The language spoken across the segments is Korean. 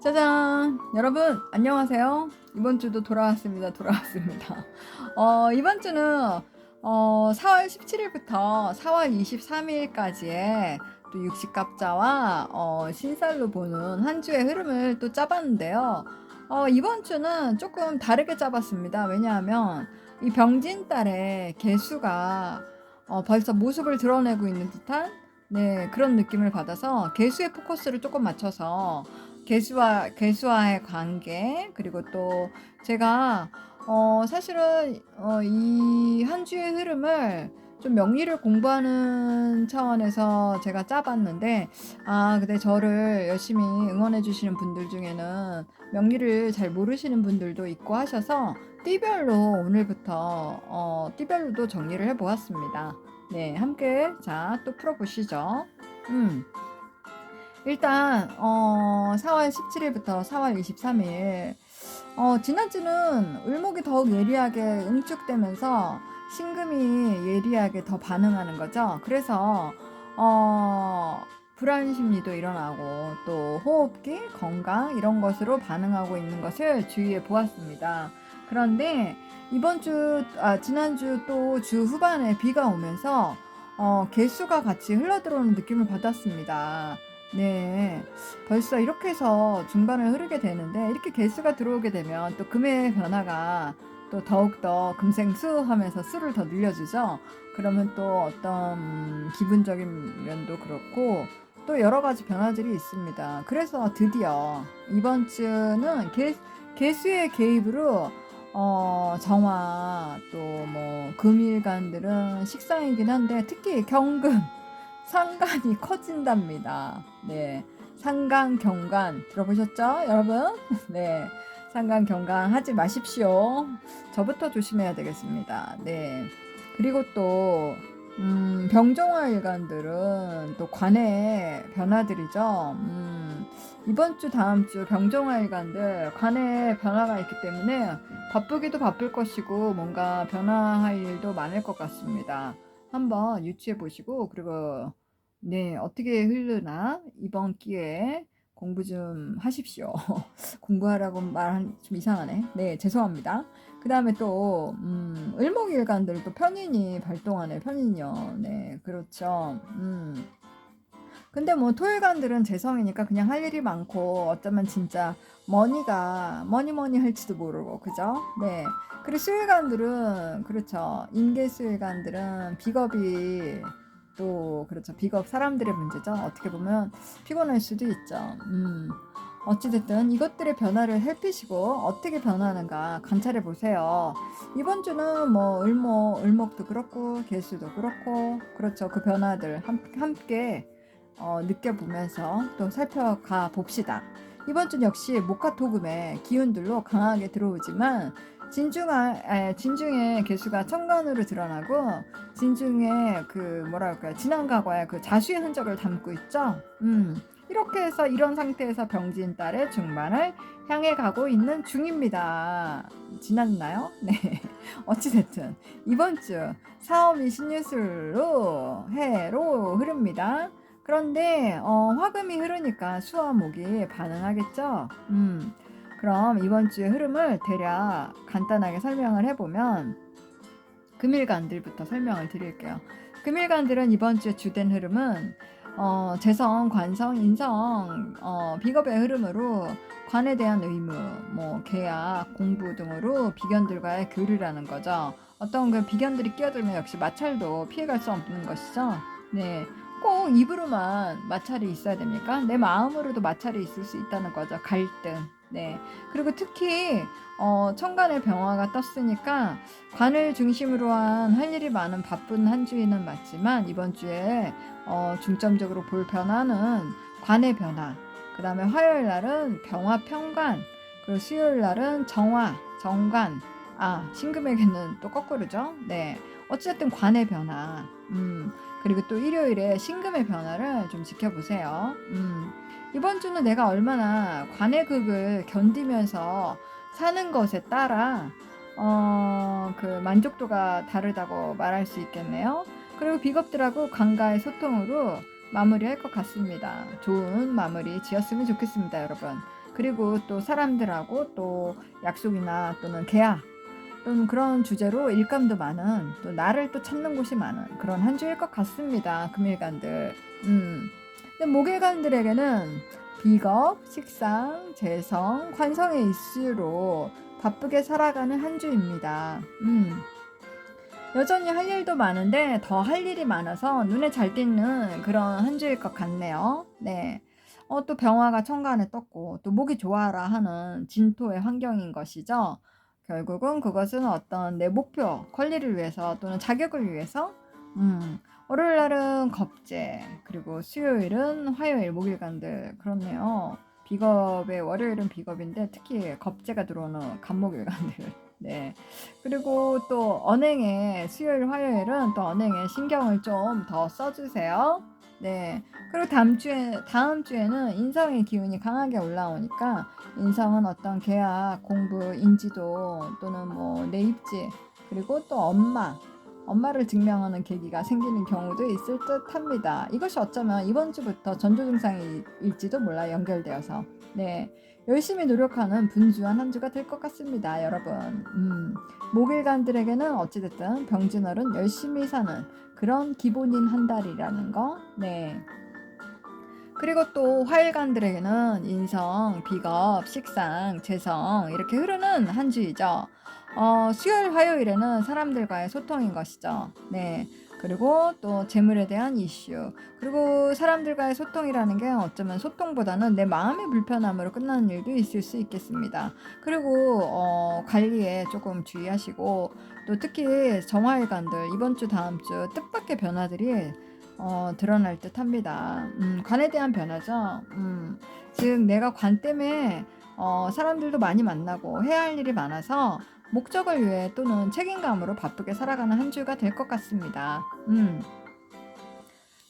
짜잔! 여러분, 안녕하세요. 이번 주도 돌아왔습니다. 돌아왔습니다. 어, 이번 주는, 어, 4월 17일부터 4월 23일까지의 또 육식갑자와, 어, 신살로 보는 한 주의 흐름을 또 짜봤는데요. 어, 이번 주는 조금 다르게 짜봤습니다. 왜냐하면, 이 병진달의 개수가, 어, 벌써 모습을 드러내고 있는 듯한, 네, 그런 느낌을 받아서 개수의 포커스를 조금 맞춰서 개수와 개수와의 관계 그리고 또 제가 어 사실은 어 이 한 주의 흐름을 좀 명리를 공부하는 차원에서 제가 짜봤는데 아 근데 저를 열심히 응원해 주시는 분들 중에는 명리를 잘 모르시는 분들도 있고 하셔서 띠별로 오늘부터 어 띠별로도 정리를 해 보았습니다. 네, 함께 자 또 풀어 보시죠. 음. 일단 어 4월 17일부터 4월 23일 어 지난주는 을목이 더욱 예리하게 응축되면서 신금이 예리하게 더 반응하는 거죠. 그래서 어 불안 심리도 일어나고 또 호흡기, 건강 이런 것으로 반응하고 있는 것을 주위에 보았습니다. 그런데 이번 주, 아, 지난주 또 주 후반에 비가 오면서 어, 개수가 같이 흘러들어오는 느낌을 받았습니다. 네. 벌써 이렇게 해서 중반을 흐르게 되는데, 이렇게 개수가 들어오게 되면 또 금의 변화가 또 더욱더 금생수 하면서 수를 더 늘려주죠. 그러면 또 어떤 음, 기분적인 면도 그렇고, 또 여러 가지 변화들이 있습니다. 그래서 드디어 이번 주는 개, 개수의 개입으로 어, 정화 또 뭐 금일간들은 식상이긴 한데 특히 경금 상간이 커진답니다. 네. 상간 경간 들어보셨죠, 여러분? 네. 상간 경간 하지 마십시오. 저부터 조심해야 되겠습니다. 네. 그리고 또 음, 병정화 일간들은 또 관의 변화들이죠. 음, 이번 주 다음 주 병정화 일간들 관의 변화가 있기 때문에 바쁘기도 바쁠 것이고 뭔가 변화할 일도 많을 것 같습니다. 한번 유추해 보시고 그리고 네 어떻게 흐르나 이번 기회에 공부 좀 하십시오. 공부하라고 말한 좀 이상하네. 네 죄송합니다. 그 다음에 또 음, 을목일간들 또 편인이 발동하네 편인이요. 네 그렇죠. 음. 근데 뭐 토일간들은 재성이니까 그냥 할 일이 많고 어쩌면 진짜 머니가 머니 머니 할지도 모르고 그죠? 네. 그리고 수일간들은 그렇죠. 인계 수일간들은 비겁이 또 그렇죠. 비겁 사람들의 문제죠. 어떻게 보면 피곤할 수도 있죠. 음. 어찌됐든 이것들의 변화를 살피시고 어떻게 변하는가 관찰해 보세요. 이번 주는 뭐 을목, 을목도 그렇고 개수도 그렇고 그렇죠. 그 변화들 함께 어, 느껴보면서 또 살펴가 봅시다. 이번 주 역시 목화 토금의 기운들로 강하게 들어오지만 진중아, 에, 진중의 개수가 천간으로 드러나고 진중의 그 뭐랄까요 지난 과거의 그 자수의 흔적을 담고 있죠. 음. 이렇게 해서 이런 상태에서 병진 달의 중반을 향해 가고 있는 중입니다. 지났나요? 네. 어찌됐든 이번 주 사업이 신유술로 해로 흐릅니다. 그런데 어, 화금이 흐르니까 수와 목이 반응하겠죠. 음. 그럼 이번 주의 흐름을 대략 간단하게 설명을 해보면 금일간들부터 설명을 드릴게요. 금일간들은 이번 주의 주된 흐름은 어, 재성, 관성, 인성, 어, 비겁의 흐름으로 관에 대한 의무, 뭐 계약, 공부 등으로 비견들과의 교류라는 거죠. 어떤 그 비견들이 끼어들면 역시 마찰도 피해갈 수 없는 것이죠. 네. 꼭 입으로만 마찰이 있어야 됩니까? 내 마음으로도 마찰이 있을 수 있다는 거죠. 갈등. 네. 그리고 특히 어, 천간의 병화가 떴으니까 관을 중심으로 한 할 일이 많은 바쁜 한 주에는 맞지만 이번 주에 어, 중점적으로 볼 변화는 관의 변화. 그 다음에 화요일 날은 병화 평관. 그리고 수요일 날은 정화, 정관. 아, 신금에게는 또 거꾸로죠. 네. 어쨌든 관의 변화. 음. 그리고 또 일요일에 신금의 변화를 좀 지켜보세요. 음. 이번 주는 내가 얼마나 관의 극을 견디면서 사는 것에 따라 어, 그 만족도가 다르다고 말할 수 있겠네요. 그리고 비겁들하고 관가의 소통으로 마무리할 것 같습니다. 좋은 마무리 지었으면 좋겠습니다, 여러분. 그리고 또 사람들하고 또 약속이나 또는 계약 또는 그런 주제로 일감도 많은 또 나를 또 찾는 곳이 많은 그런 한 주일 것 같습니다. 금일간들. 음. 근데 목일간들에게는 비겁, 식상, 재성, 관성의 이슈로 바쁘게 살아가는 한 주입니다. 음. 여전히 할 일도 많은데 더 할 일이 많아서 눈에 잘 띄는 그런 한 주일 것 같네요. 네. 어, 또 병화가 천간에 떴고 또 목이 좋아라 하는 진토의 환경인 것이죠. 결국은 그것은 어떤 내 목표, 권리를 위해서 또는 자격을 위해서 음, 월요일 날은 겁제 그리고 수요일은 화요일 목일간들 그렇네요. 비겁의 월요일은 비겁인데 특히 겁제가 들어오는 간목일간들 네. 그리고 또 언행에 수요일 화요일은 또 언행에 신경을 좀 더 써주세요. 네. 그리고 다음 주에 다음 주에는 인성의 기운이 강하게 올라오니까 인성은 어떤 계약, 공부, 인지도 또는 뭐 내 입지 그리고 또 엄마 엄마를 증명하는 계기가 생기는 경우도 있을 듯 합니다. 이것이 어쩌면 이번 주부터 전조 증상일지도 몰라 연결되어서 네 열심히 노력하는 분주한 한 주가 될 것 같습니다, 여러분. 음, 목일간들에게는 어찌됐든 병진월은 열심히 사는 그런 기본인 한 달이라는 거. 네. 그리고 또 화일간들에게는 인성, 비겁, 식상, 재성 이렇게 흐르는 한 주이죠. 어, 수요일, 화요일에는 사람들과의 소통인 것이죠. 네. 그리고 또 재물에 대한 이슈. 그리고 사람들과의 소통이라는 게 어쩌면 소통보다는 내 마음의 불편함으로 끝나는 일도 있을 수 있겠습니다. 그리고 어, 관리에 조금 주의하시고 또 특히 정화일관들 이번 주 다음 주 뜻밖의 변화들이 어, 드러날 듯 합니다. 음, 관에 대한 변화죠. 음, 즉 내가 관 때문에 어, 사람들도 많이 만나고 해야 할 일이 많아서 목적을 위해 또는 책임감으로 바쁘게 살아가는 한 주가 될 것 같습니다. 음.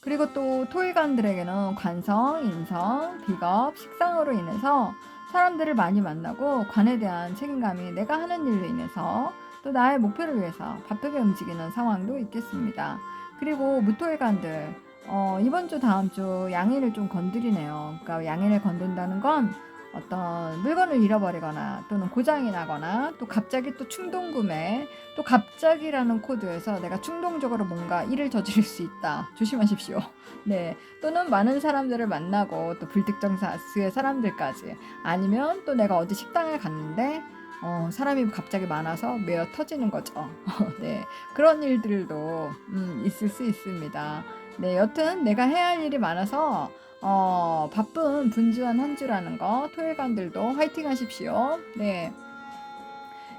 그리고 또 토일관들에게는 관성, 인성, 비겁, 식상으로 인해서 사람들을 많이 만나고 관에 대한 책임감이 내가 하는 일로 인해서 또 나의 목표를 위해서 바쁘게 움직이는 상황도 있겠습니다. 그리고 무토일관들 어, 이번 주 다음 주 양해를 좀 건드리네요. 그러니까 양해를 건든다는 건 어떤 물건을 잃어버리거나 또는 고장이 나거나 또 갑자기 또 충동 구매 또 갑자기라는 코드에서 내가 충동적으로 뭔가 일을 저지를 수 있다. 조심하십시오. 네. 또는 많은 사람들을 만나고 또 불특정 다수의 사람들까지 아니면 또 내가 어디 식당을 갔는데 어, 사람이 갑자기 많아서 매어 터지는 거죠. 네. 그런 일들도 음, 있을 수 있습니다. 네. 여튼 내가 해야 할 일이 많아서 어, 바쁜 분주한 한 주라는 거 토요일간들도 화이팅 하십시오. 네.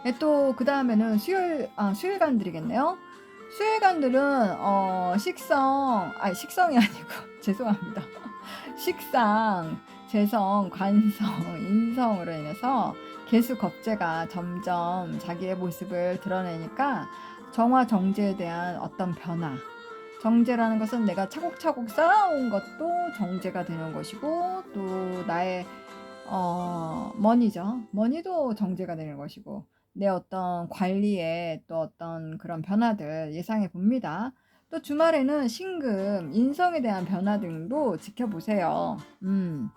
네 또그 다음에는 수요일 아 수요일간들이겠네요. 수요일간들은 어, 식성 아니 식성이 아니고 죄송합니다. 식상, 재성, 관성, 인성으로 인해서 개수 겁재가 점점 자기의 모습을 드러내니까 정화 정제에 대한 어떤 변화 정제라는 것은 내가 차곡차곡 쌓아온 것도 정제가 되는 것이고 또 나의 어, 머니죠. 머니도 정제가 되는 것이고 내 어떤 관리에 또 어떤 그런 변화들 예상해 봅니다. 또 주말에는 신금, 인성에 대한 변화 등도 지켜보세요. 음.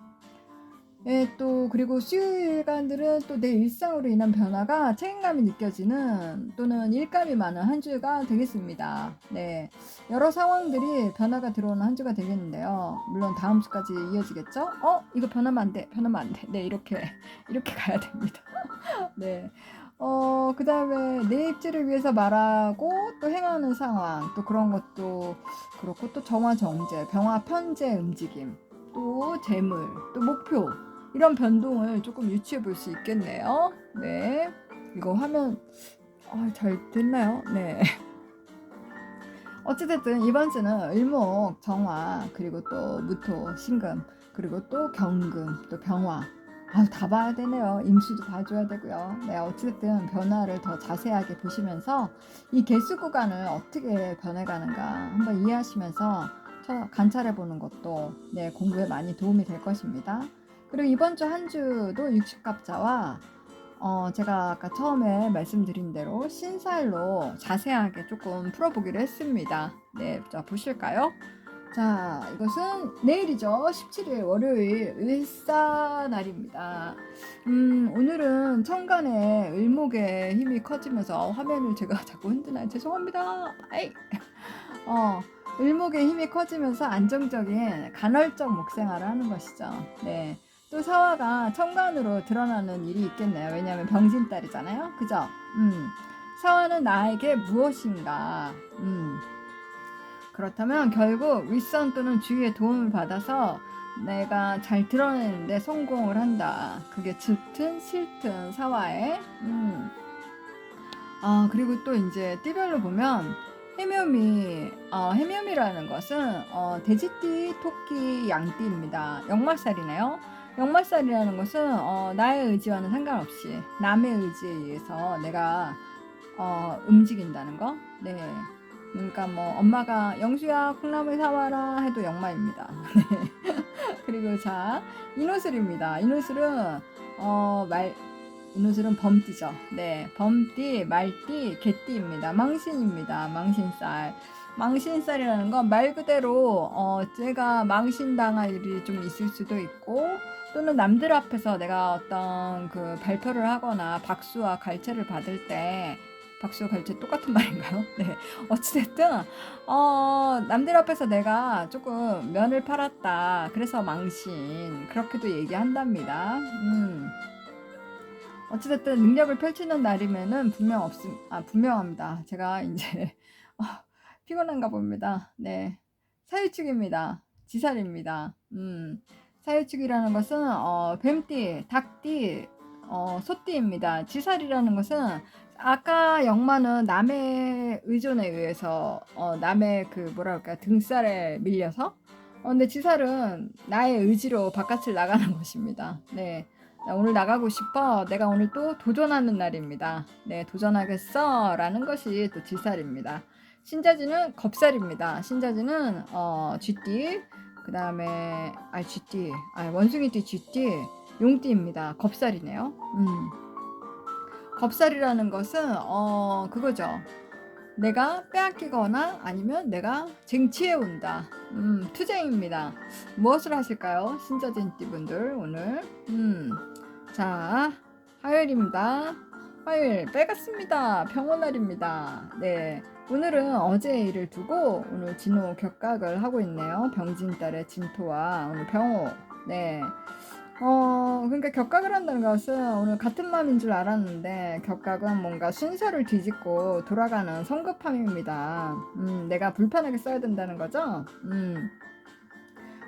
예, 또 그리고 수요일간들은 또 내 일상으로 인한 변화가 책임감이 느껴지는 또는 일감이 많은 한 주가 되겠습니다. 네, 여러 상황들이 변화가 들어오는 한 주가 되겠는데요. 물론 다음 주까지 이어지겠죠? 어, 이거 변하면 안 돼, 변하면 안 돼. 네, 이렇게 이렇게 가야 됩니다. 네. 어, 그 다음에 내 입지를 위해서 말하고 또 행하는 상황, 또 그런 것도 그렇고, 또 정화 정제, 병화 편제 움직임, 또 재물, 또 목표, 이런 변동을 조금 유추해 볼 수 있겠네요. 네. 이거 화면 아, 잘 됐나요? 네. 어찌됐든 이번 주는 을목, 정화, 그리고 또 무토, 신금, 그리고 또 경금, 또 병화. 아, 다 봐야 되네요. 임수도 봐줘야 되고요. 네, 어찌됐든 변화를 더 자세하게 보시면서 이 개수 구간을 어떻게 변해가는가 한번 이해하시면서 관찰해 보는 것도 네, 공부에 많이 도움이 될 것입니다. 그리고 이번 주 한 주도 60갑자와 어, 제가 아까 처음에 말씀드린 대로 신사일로 자세하게 조금 풀어보기로 했습니다. 네, 자, 보실까요? 자, 이것은 내일이죠. 17일 월요일 을사 날입니다. 음, 오늘은 천간에 을목의 힘이 커지면서 화면을 제가 자꾸 흔드나요? 죄송합니다. 아이. 어, 을목의 힘이 커지면서 안정적인 간헐적 목생활을 하는 것이죠. 네. 또 사화가 천간으로 드러나는 일이 있겠네요. 왜냐하면 병신달이잖아요. 그죠? 음. 사화는 나에게 무엇인가? 음. 그렇다면 결국 윗선 또는 주위의 도움을 받아서 내가 잘 드러내는데 성공을 한다. 그게 좋든 싫든 사화에. 음. 아 그리고 또 이제 띠별로 보면 해묘미, 어, 해묘미라는 것은 어, 돼지띠, 토끼, 양띠입니다. 역말살이네요. 역말살이라는 것은 어, 나의 의지와는 상관없이 남의 의지에 의해서 내가 어, 움직인다는 거. 네. 그러니까 뭐 엄마가 영수야 콩나물 사와라 해도 역마입니다. 그리고 자 이노슬입니다. 이노슬은 어말 이노슬은 범띠죠. 네 범띠, 말띠, 개띠입니다. 망신입니다. 망신살. 망신살이라는 건 말 그대로 어 제가 망신당할 일이 좀 있을 수도 있고 또는 남들 앞에서 내가 어떤 그 발표를 하거나 박수와 갈채를 받을 때 박수 갈채 똑같은 말인가요? 네. 어찌됐든, 어, 남들 앞에서 내가 조금 면을 팔았다. 그래서 망신. 그렇게도 얘기한답니다. 음. 어찌됐든 능력을 펼치는 날이면은 분명 없음, 아, 분명합니다. 제가 이제, 어, 피곤한가 봅니다. 네. 사유축입니다. 지살입니다. 음. 사유축이라는 것은, 어, 뱀띠, 닭띠, 어, 소띠입니다. 지살이라는 것은 아까 영마는 남의 의존에 의해서 어, 남의 그 뭐랄까 등살에 밀려서 어, 근데 지살은 나의 의지로 바깥을 나가는 것입니다. 네. 나 오늘 나가고 싶어. 내가 오늘 또 도전하는 날입니다. 네, 도전하겠어. 라는 것이 또 지살입니다. 신자지는 겁살입니다. 신자지는 어, 쥐띠, 그 다음에 아 쥐띠, 아 원숭이띠 쥐띠, 용띠입니다. 겁살이네요. 음. 겁살이라는 것은 어 그거죠. 내가 빼앗기거나 아니면 내가 쟁취해 온다. 음, 투쟁입니다. 무엇을 하실까요? 신자진띠 분들 오늘. 음. 자, 화요일입니다. 화요일 빼갔습니다. 병원 날입니다. 네. 오늘은 어제 일을 두고 오늘 진호 격각을 하고 있네요. 병진달의 진토와 오늘 병호. 네. 어, 그러니까 격각을 한다는 것은 오늘 같은 마음인 줄 알았는데 격각은 뭔가 순서를 뒤집고 돌아가는 성급함입니다. 음, 내가 불편하게 써야 된다는 거죠. 음.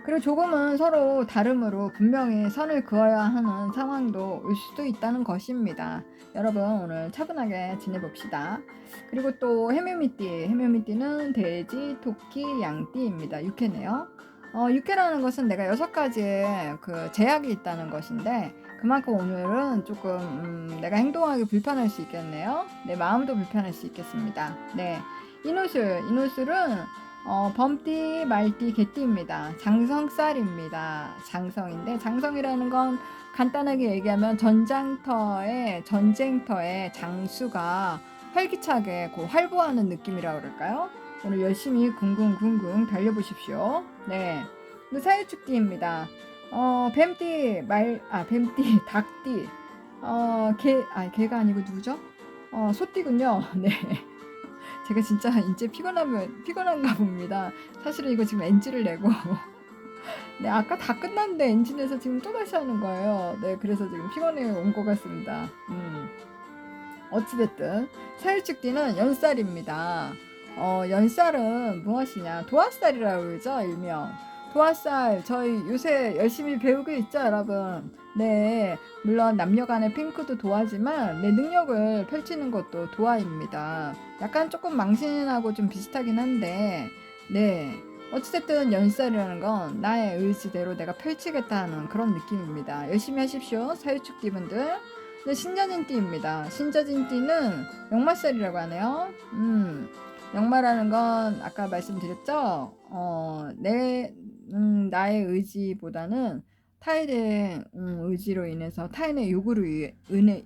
그리고 조금은 서로 다름으로 분명히 선을 그어야 하는 상황도 올 수도 있다는 것입니다. 여러분 오늘 차분하게 지내봅시다. 그리고 또 해묘미띠, 해묘미띠는 돼지, 토끼, 양띠입니다. 육회네요. 어, 육회라는 것은 내가 여섯 가지의 그 제약이 있다는 것인데 그만큼 오늘은 조금 음, 내가 행동하기 불편할 수 있겠네요. 내 마음도 불편할 수 있겠습니다. 네, 이노술, 이노술은 어, 범띠, 말띠, 개띠입니다. 장성쌀입니다. 장성인데 장성이라는 건 간단하게 얘기하면 전장터의 전쟁터의 장수가 활기차게 고 활보하는 느낌이라고 그럴까요? 오늘 열심히 궁궁궁궁 달려보십시오. 네. 사유축띠입니다. 어, 뱀띠, 말, 아, 뱀띠, 닭띠, 어, 개, 아, 개가 아니고 누구죠? 어, 소띠군요. 네. 제가 진짜 이제 피곤하면, 피곤한가 봅니다. 사실은 이거 지금 엔진을 내고. 네, 아까 다 끝났는데 엔진에서 지금 또 다시 하는 거예요. 네, 그래서 지금 피곤해 온 것 같습니다. 음. 어찌됐든, 사유축띠는 연살입니다. 어, 연쌀은 무엇이냐? 도화살이라고 그러죠, 일명. 도화살, 저희 요새 열심히 배우고 있죠, 여러분? 네, 물론 남녀 간의 핑크도 도화지만 내 능력을 펼치는 것도 도화입니다. 약간 조금 망신하고 좀 비슷하긴 한데, 네. 어찌됐든 연쌀이라는 건 나의 의지대로 내가 펼치겠다는 그런 느낌입니다. 열심히 하십시오, 사유축 띠분들. 네, 신자진 띠입니다. 신자진 띠는 역마살이라고 하네요. 음. 역마라는 건 아까 말씀드렸죠. 어, 내 음, 나의 의지보다는 타인의 음, 의지로 인해서 타인의 요구로 인해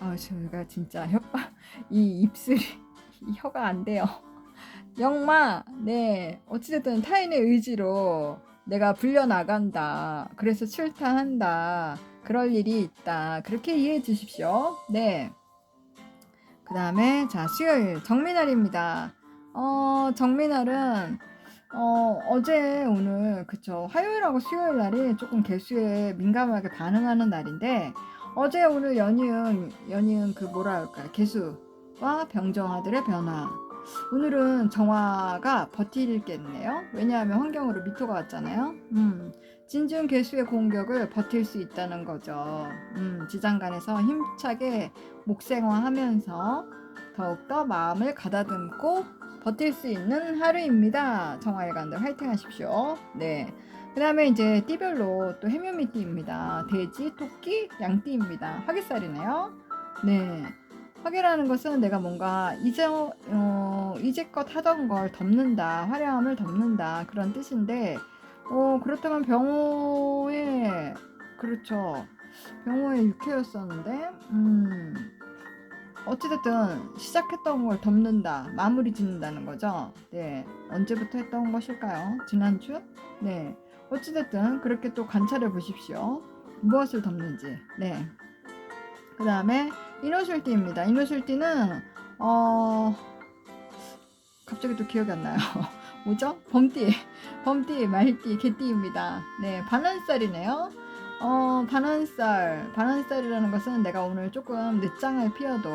아 저희가 진짜 혓바 이 입술이 이 혀가 안 돼요. 영마, 네. 어찌됐든 타인의 의지로 내가 불려나간다. 그래서 출타한다. 그럴 일이 있다. 그렇게 이해해 주십시오. 네. 그 다음에, 자, 수요일, 정민날입니다. 어, 정민날은, 어, 어제, 오늘, 그쵸. 화요일하고 수요일 날이 조금 개수에 민감하게 반응하는 날인데, 어제, 오늘 연이은, 연이은 그 뭐라 할까요? 개수와 병정아들의 변화. 오늘은 정화가 버틸겠네요. 왜냐하면 환경으로 미토가 왔잖아요. 음, 진중 개수의 공격을 버틸 수 있다는 거죠. 음, 지장간에서 힘차게 목생화하면서 더욱더 마음을 가다듬고 버틸 수 있는 하루입니다. 정화일관들 화이팅 하십시오. 네. 그 다음에 이제 띠별로 또 해묘미띠입니다. 돼지, 토끼, 양띠입니다. 화기살이네요. 네. 화기라는 것은 내가 뭔가 이제 어, 이제껏 하던 걸 덮는다, 화려함을 덮는다 그런 뜻인데, 어 그렇다면 병호의 그렇죠, 병호의 육회였었는데, 음 어찌됐든 시작했던 걸 덮는다, 마무리 짓는다는 거죠. 네, 언제부터 했던 것일까요? 지난주? 네, 어찌됐든 그렇게 또 관찰해 보십시오. 무엇을 덮는지. 네. 그 다음에 이노술띠입니다. 이노술띠는 어 갑자기 또 기억이 안 나요. 뭐죠? 범띠, 범띠, 말띠, 개띠입니다. 네, 반환살이네요. 어, 반환살, 반환살이라는 것은 내가 오늘 조금 늦장을 피워도,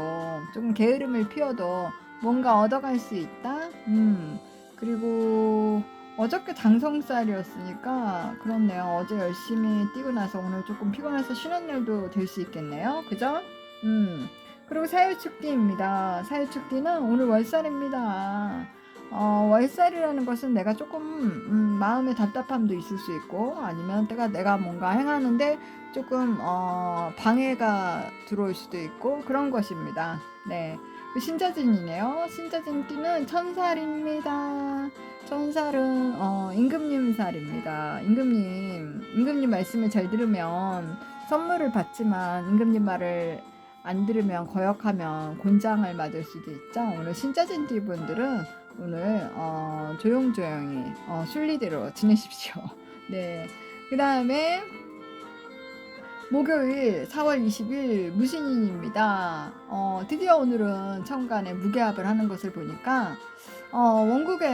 조금 게으름을 피워도 뭔가 얻어갈 수 있다. 음, 그리고 어저께 장성살이었으니까 그렇네요. 어제 열심히 뛰고 나서 오늘 조금 피곤해서 쉬는 날도 될 수 있겠네요. 그죠? 음. 그리고 사유축띠입니다. 사유축띠는 오늘 월살입니다. 어, 월살이라는 것은 내가 조금 음, 마음의 답답함도 있을 수 있고 아니면 때가 내가 뭔가 행하는데 조금 어, 방해가 들어올 수도 있고 그런 것입니다. 네. 그 신자진이네요. 신자진 띠는 천살입니다. 천살은 어, 임금님 살입니다. 임금님, 임금님 말씀을 잘 들으면 선물을 받지만 임금님 말을 안 들으면 거역하면 곤장을 맞을 수도 있죠. 오늘 신자진 띠 분들은 오늘 어, 조용조용히 어, 순리대로 지내십시오. 네. 그 다음에 목요일 4월 20일 무신인입니다. 어, 드디어 오늘은 천간에 무게합을 하는 것을 보니까 어, 원국에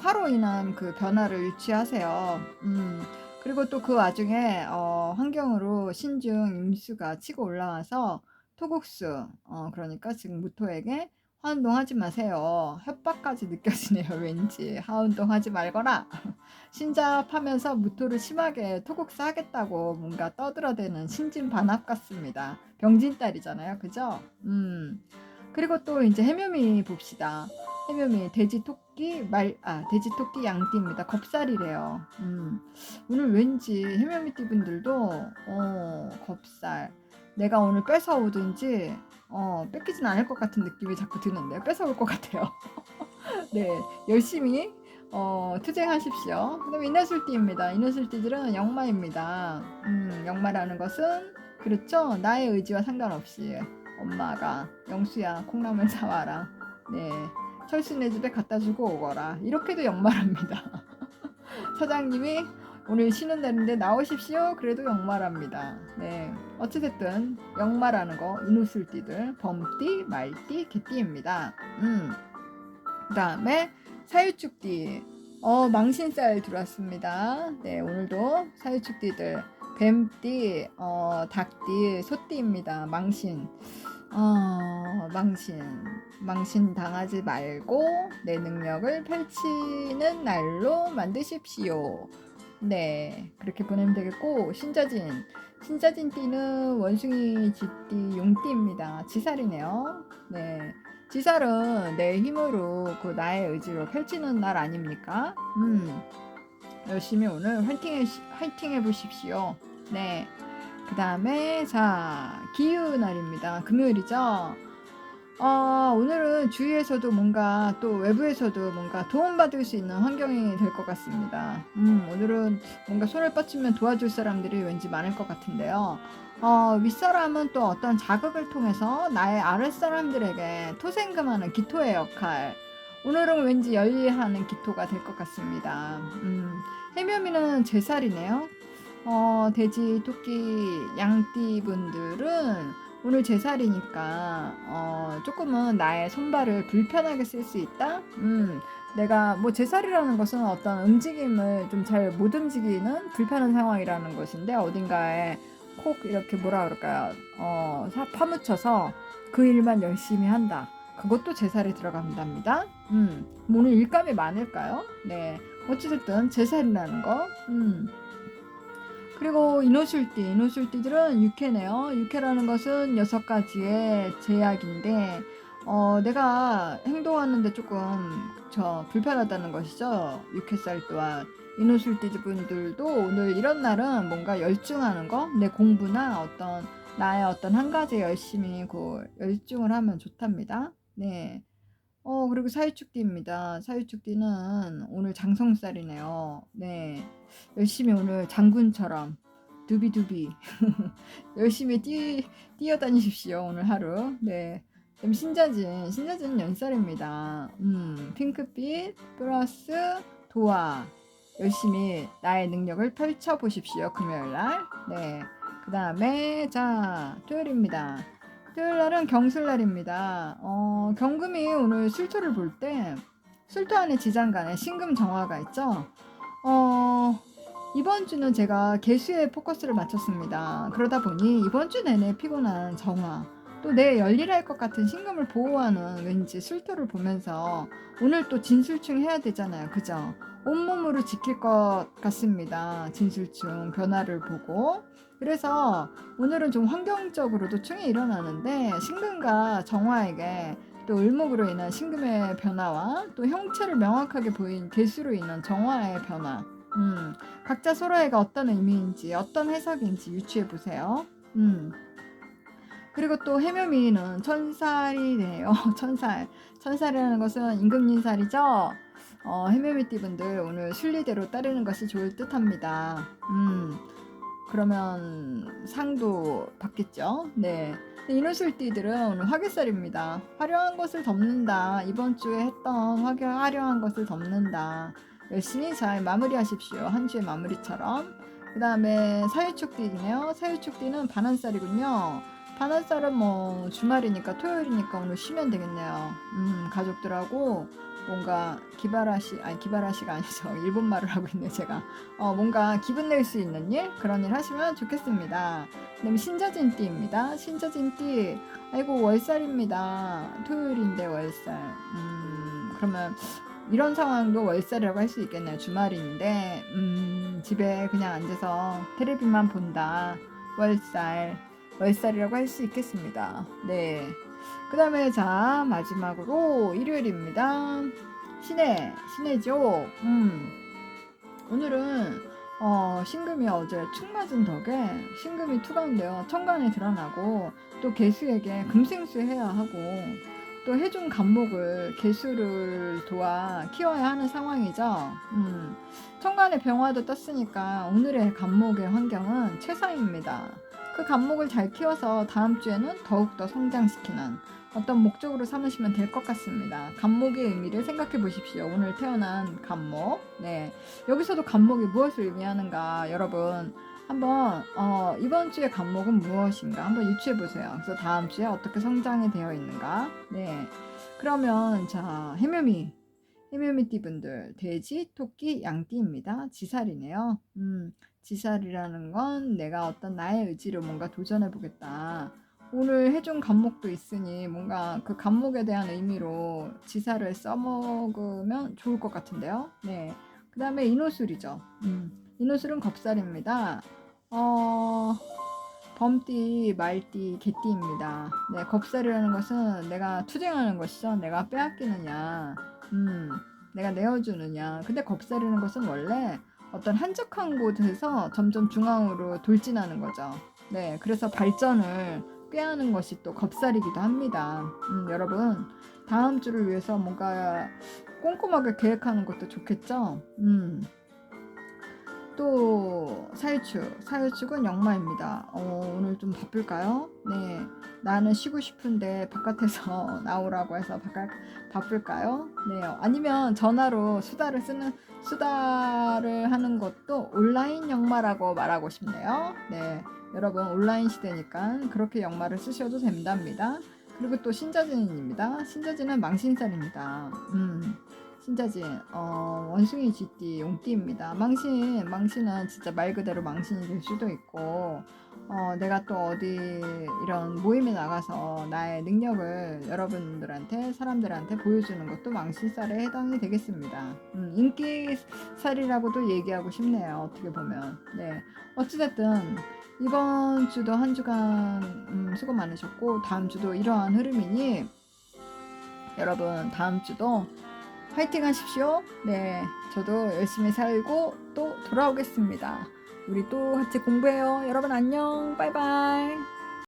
화로 인한 그 변화를 유치하세요. 음, 그리고 또 그 와중에 어, 환경으로 신중 임수가 치고 올라와서 토국수, 어, 그러니까 지금 무토에게 화운동하지 마세요. 협박까지 느껴지네요, 왠지. 하운동하지 말거라. 신잡하면서 무토를 심하게 토국수 하겠다고 뭔가 떠들어대는 신진 반합 같습니다. 병진딸이잖아요, 그죠? 음. 그리고 또 이제 해묘미 봅시다. 해묘미 돼지 토끼 말 아 돼지 토끼 양띠입니다. 겁살이래요. 음. 오늘 왠지 해묘미띠 분들도 어 겁살 내가 오늘 뺏어 오든지 어 뺏기진 않을 것 같은 느낌이 자꾸 드는데 뺏어올 것 같아요. 네 열심히 어 투쟁하십시오. 그다음 인내술띠입니다. 인내술띠들은 영마입니다. 음 영마라는 것은 그렇죠 나의 의지와 상관없이 엄마가 영수야 콩라면 사와라. 네 철수네 집에 갖다 주고 오거라. 이렇게도 역말합니다. 사장님이 오늘 쉬는 날인데 나오십시오. 그래도 역말합니다. 네. 어찌됐든 역말하는 거 이누술띠들 범띠, 말띠, 개띠입니다. 음. 그 다음에 사유축띠. 어, 망신살 들어왔습니다. 네, 오늘도 사유축띠들 뱀띠, 어, 닭띠, 소띠입니다. 망신. 어, 망신. 망신 당하지 말고 내 능력을 펼치는 날로 만드십시오. 네, 그렇게 보내면 되겠고, 신자진. 신자진 띠는 원숭이 쥐띠 용띠입니다. 지살이네요. 네. 지살은 내 힘으로 그 나의 의지로 펼치는 날 아닙니까? 음. 열심히 오늘 화이팅 해, 화이팅 해 보십시오. 네. 그 다음에 자 기후 날입니다. 금요일이죠. 어, 오늘은 주위에서도 뭔가 또 외부에서도 뭔가 도움받을 수 있는 환경이 될 것 같습니다. 음, 오늘은 뭔가 손을 뻗치면 도와줄 사람들이 왠지 많을 것 같은데요. 어, 윗사람은 또 어떤 자극을 통해서 나의 아랫사람들에게 토생금하는 기토의 역할. 오늘은 왠지 열일하는 기토가 될 것 같습니다. 음, 해묘미는 제 살이네요. 어, 돼지, 토끼, 양띠 분들은 오늘 제 살이니까 어, 조금은 나의 손발을 불편하게 쓸 수 있다. 음, 내가 뭐 제 살이라는 것은 어떤 움직임을 좀 잘 못 움직이는 불편한 상황이라는 것인데 어딘가에 콕 이렇게 뭐라 그럴까요? 어, 사- 파묻혀서 그 일만 열심히 한다. 그것도 제 살에 들어간답니다. 음, 뭐 오늘 일감이 많을까요? 네, 어찌됐든 제 살이라는 거. 음. 그리고 이노술띠, 이노술띠들은 육해네요. 육해라는 것은 여섯 가지의 제약인데, 어, 내가 행동하는데 조금 저 불편하다는 것이죠. 육해살 또한. 이노술띠 분들도 오늘 이런 날은 뭔가 열중하는 거, 내 공부나 어떤 나의 어떤 한 가지에 열심히 그 열중을 하면 좋답니다. 네. 어, 그리고 사유축띠입니다. 사유축띠는 오늘 장성살이네요. 네. 열심히 오늘 장군처럼 두비두비 열심히 뛰, 뛰어다니십시오 오늘 하루. 네. 그럼 신자진 신자진 연살입니다. 음 핑크빛 플러스 도화. 열심히 나의 능력을 펼쳐 보십시오 금요일날. 네그 다음에 자 토요일입니다. 토요일날은 경술날입니다. 어 경금이 오늘 술토를 볼 때 술토 안에 지장간에 신금 정화가 있죠 어 이번 주는 제가 개수에 포커스를 맞췄습니다. 그러다 보니 이번 주 내내 피곤한 정화, 또 내 열일할 것 같은 신금을 보호하는 왠지 술토를 보면서 오늘 또 진술충 해야 되잖아요. 그죠? 온몸으로 지킬 것 같습니다. 진술충 변화를 보고. 그래서 오늘은 좀 환경적으로도 충이 일어나는데 신금과 정화에게 또 을목으로 인한 신금의 변화와 또 형체를 명확하게 보인 개수로 인한 정화의 변화. 음, 각자 서로에게 어떤 의미인지 어떤 해석인지 유추해 보세요. 음. 그리고 또 해묘미는 천살이네요. 천살. 천살이라는 것은 임금님살이죠. 어, 해묘미띠 분들 오늘 순리대로 따르는 것이 좋을 듯합니다. 음. 그러면 상도 받겠죠. 네. 이노술띠들은 오늘 화개살입니다. 화려한 것을 덮는다. 이번 주에 했던 화려, 화려한 것을 덮는다. 열심히 잘 마무리하십시오. 한 주의 마무리처럼. 그 다음에 사유축띠이네요. 사유축띠는 반환살이군요. 반환살은 뭐 주말이니까 토요일이니까 오늘 쉬면 되겠네요. 음, 가족들하고 뭔가 기발하시, 아니 기발하시가 아니죠. 일본 말을 하고 있네 제가. 어, 뭔가 기분 낼 수 있는 일 그런 일 하시면 좋겠습니다. 그다음에 신자진 띠입니다. 신자진 띠, 아이고 월살입니다. 토요일인데 월살. 음, 그러면 이런 상황도 월살이라고 할 수 있겠네요. 주말인데 음, 집에 그냥 앉아서 테레비만 본다. 월살, 월살이라고 할 수 있겠습니다. 네. 그 다음에 자 마지막으로 일요일입니다. 신해, 신해죠. 음. 오늘은 어, 신금이 어제 축 맞은 덕에 신금이 투가운데요. 천간에 드러나고 또 개수에게 금생수 해야 하고 또 해준 간목을 개수를 도와 키워야 하는 상황이죠. 음, 천간에 병화도 떴으니까 오늘의 간목의 환경은 최상입니다. 그 간목을 잘 키워서 다음 주에는 더욱더 성장시키는 어떤 목적으로 삼으시면 될 것 같습니다. 간목의 의미를 생각해 보십시오. 오늘 태어난 간목. 네. 여기서도 간목이 무엇을 의미하는가 여러분 한번 어, 이번 주의 간목은 무엇인가 한번 유추해 보세요. 그래서 다음 주에 어떻게 성장이 되어 있는가. 네. 그러면 자 해묘미 해묘미띠 분들 돼지, 토끼, 양띠입니다. 지살이네요. 음, 지살이라는 건 내가 어떤 나의 의지로 뭔가 도전해 보겠다. 오늘 해준 간목도 있으니 뭔가 그 간목에 대한 의미로 지사를 써먹으면 좋을 것 같은데요. 네. 그 다음에 인호술이죠. 음, 인호술은 겁살입니다. 어, 범띠, 말띠, 개띠입니다. 네, 겁살이라는 것은 내가 투쟁하는 것이죠. 내가 빼앗기느냐, 음, 내가 내어주느냐. 근데 겁살이라는 것은 원래 어떤 한적한 곳에서 점점 중앙으로 돌진하는 거죠. 네, 그래서 발전을 꾀하는 것이 또 겁살이기도 합니다. 음, 여러분, 다음 주를 위해서 뭔가 꼼꼼하게 계획하는 것도 좋겠죠? 음. 또 사유축, 사유축은 역마입니다. 어, 오늘 좀 바쁠까요? 네, 나는 쉬고 싶은데 바깥에서 나오라고 해서 바깥 바쁠까요? 네, 아니면 전화로 수다를 쓰는 수다를 하는 것도 온라인 역마라고 말하고 싶네요. 네, 여러분 온라인 시대니까 그렇게 역마를 쓰셔도 된답니다. 그리고 또 신자진입니다. 신자진은 망신살입니다. 음. 신자진 어, 원숭이 쥐띠 용띠입니다. 망신 망신은 진짜 말 그대로 망신이 될 수도 있고 어, 내가 또 어디 이런 모임에 나가서 나의 능력을 여러분들한테 사람들한테 보여주는 것도 망신살에 해당이 되겠습니다. 음, 인기살이라고도 얘기하고 싶네요. 어떻게 보면 네 어찌됐든 이번 주도 한 주간 음, 수고 많으셨고 다음 주도 이러한 흐름이니 여러분 다음 주도 화이팅 하십시오. 네, 저도 열심히 살고 또 돌아오겠습니다. 우리 또 같이 공부해요. 여러분 안녕. 바이바이.